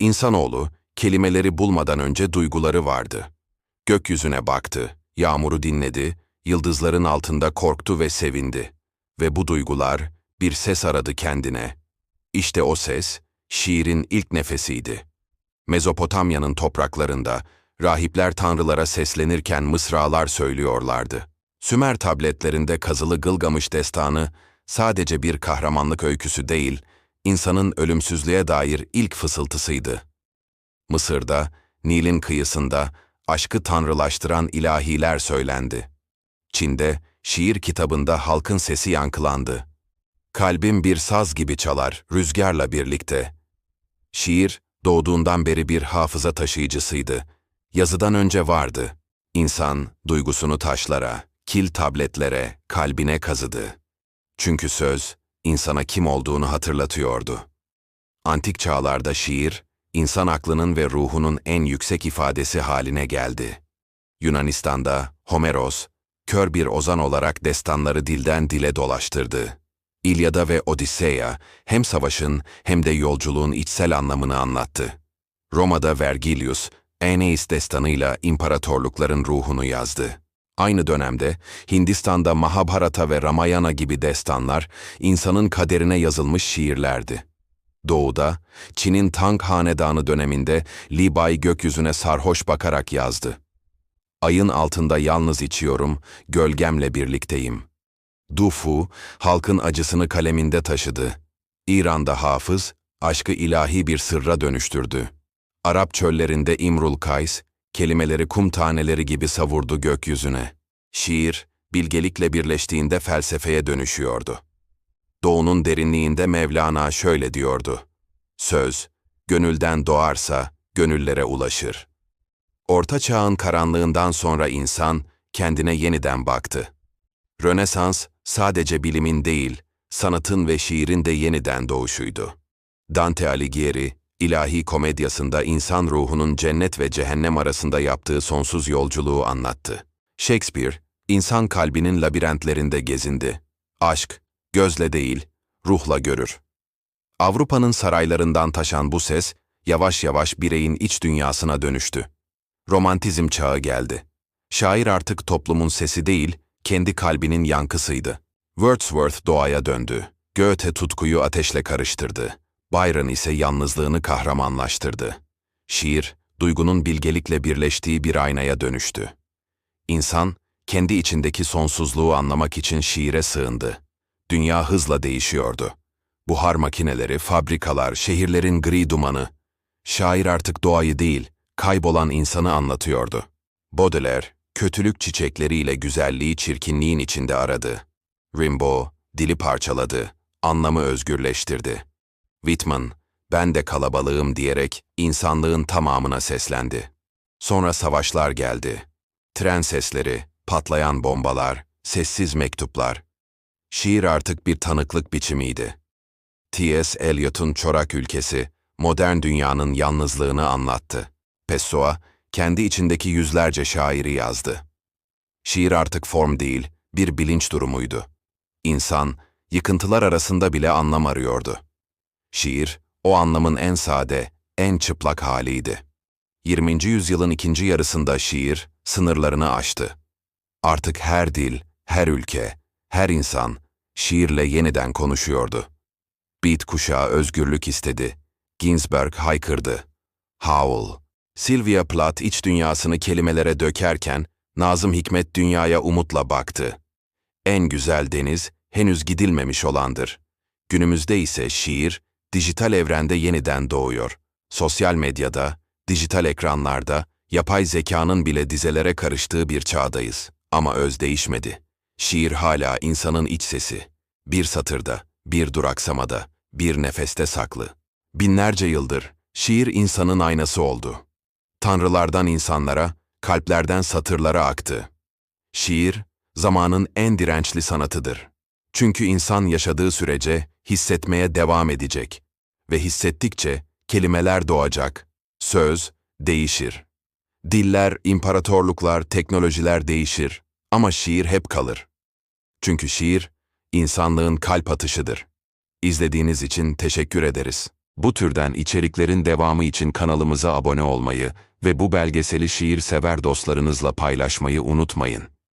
İnsanoğlu, kelimeleri bulmadan önce duyguları vardı. Gökyüzüne baktı, yağmuru dinledi, yıldızların altında korktu ve sevindi. Ve bu duygular bir ses aradı kendine. İşte o ses, şiirin ilk nefesiydi. Mezopotamya'nın topraklarında, rahipler tanrılara seslenirken mısralar söylüyorlardı. Sümer tabletlerinde kazılı Gılgamış destanı, sadece bir kahramanlık öyküsü değil, insanın ölümsüzlüğe dair ilk fısıltısıydı. Mısır'da, Nil'in kıyısında, aşkı tanrılaştıran ilahiler söylendi. Çin'de, şiir kitabında halkın sesi yankılandı. Kalbim bir saz gibi çalar, rüzgarla birlikte. Şiir, doğduğundan beri bir hafıza taşıyıcısıydı. Yazıdan önce vardı. İnsan, duygusunu taşlara, kil tabletlere, kalbine kazıdı. Çünkü söz, insana kim olduğunu hatırlatıyordu. Antik çağlarda şiir, insan aklının ve ruhunun en yüksek ifadesi haline geldi. Yunanistan'da Homeros, kör bir ozan olarak destanları dilden dile dolaştırdı. İlyada ve Odisseya hem savaşın hem de yolculuğun içsel anlamını anlattı. Roma'da Vergilius, Aeneis destanıyla imparatorlukların ruhunu yazdı. Aynı dönemde Hindistan'da Mahabharata ve Ramayana gibi destanlar insanın kaderine yazılmış şiirlerdi. Doğuda, Çin'in Tang Hanedanı döneminde Li Bai gökyüzüne sarhoş bakarak yazdı. Ayın altında yalnız içiyorum, gölgemle birlikteyim. Du Fu, halkın acısını kaleminde taşıdı. İran'da Hafız, aşkı ilahi bir sırra dönüştürdü. Arap çöllerinde İmrul Kays, kelimeleri kum taneleri gibi savurdu gökyüzüne. Şiir, bilgelikle birleştiğinde felsefeye dönüşüyordu. Doğunun derinliğinde Mevlana şöyle diyordu. Söz, gönülden doğarsa gönüllere ulaşır. Orta çağın karanlığından sonra insan kendine yeniden baktı. Rönesans sadece bilimin değil, sanatın ve şiirin de yeniden doğuşuydu. Dante Alighieri, ilahi komedyasında insan ruhunun cennet ve cehennem arasında yaptığı sonsuz yolculuğu anlattı. Shakespeare, insan kalbinin labirentlerinde gezindi. Aşk, gözle değil, ruhla görür. Avrupa'nın saraylarından taşan bu ses, yavaş yavaş bireyin iç dünyasına dönüştü. Romantizm çağı geldi. Şair artık toplumun sesi değil, kendi kalbinin yankısıydı. Wordsworth doğaya döndü. Goethe tutkuyu ateşle karıştırdı. Byron ise yalnızlığını kahramanlaştırdı. Şiir, duygunun bilgelikle birleştiği bir aynaya dönüştü. İnsan, kendi içindeki sonsuzluğu anlamak için şiire sığındı. Dünya hızla değişiyordu. Buhar makineleri, fabrikalar, şehirlerin gri dumanı. Şair artık doğayı değil, kaybolan insanı anlatıyordu. Baudelaire, kötülük çiçekleriyle güzelliği çirkinliğin içinde aradı. Rimbaud, dili parçaladı, anlamı özgürleştirdi. Whitman, ben de kalabalığım diyerek insanlığın tamamına seslendi. Sonra savaşlar geldi. Tren sesleri, patlayan bombalar, sessiz mektuplar. Şiir artık bir tanıklık biçimiydi. T.S. Eliot'un Çorak Ülkesi, modern dünyanın yalnızlığını anlattı. Pessoa, kendi içindeki yüzlerce şairi yazdı. Şiir artık form değil, bir bilinç durumuydu. İnsan, yıkıntılar arasında bile anlam arıyordu. Şiir, o anlamın en sade, en çıplak haliydi. 20. yüzyılın ikinci yarısında şiir, sınırlarını aştı. Artık her dil, her ülke, her insan, şiirle yeniden konuşuyordu. Beat kuşağı özgürlük istedi. Ginsberg haykırdı. Howl, Sylvia Plath iç dünyasını kelimelere dökerken, Nazım Hikmet dünyaya umutla baktı. En güzel deniz, henüz gidilmemiş olandır. Günümüzde ise şiir, dijital evrende yeniden doğuyor. Sosyal medyada, dijital ekranlarda, yapay zekanın bile dizelere karıştığı bir çağdayız. Ama öz değişmedi. Şiir hala insanın iç sesi. Bir satırda, bir duraksamada, bir nefeste saklı. Binlerce yıldır şiir insanın aynası oldu. Tanrılardan insanlara, kalplerden satırlara aktı. Şiir, zamanın en dirençli sanatıdır. Çünkü insan yaşadığı sürece hissetmeye devam edecek ve hissettikçe kelimeler doğacak, söz değişir. Diller, imparatorluklar, teknolojiler değişir ama şiir hep kalır. Çünkü şiir, insanlığın kalp atışıdır. İzlediğiniz için teşekkür ederiz. Bu türden içeriklerin devamı için kanalımıza abone olmayı ve bu belgeseli şiir sever dostlarınızla paylaşmayı unutmayın.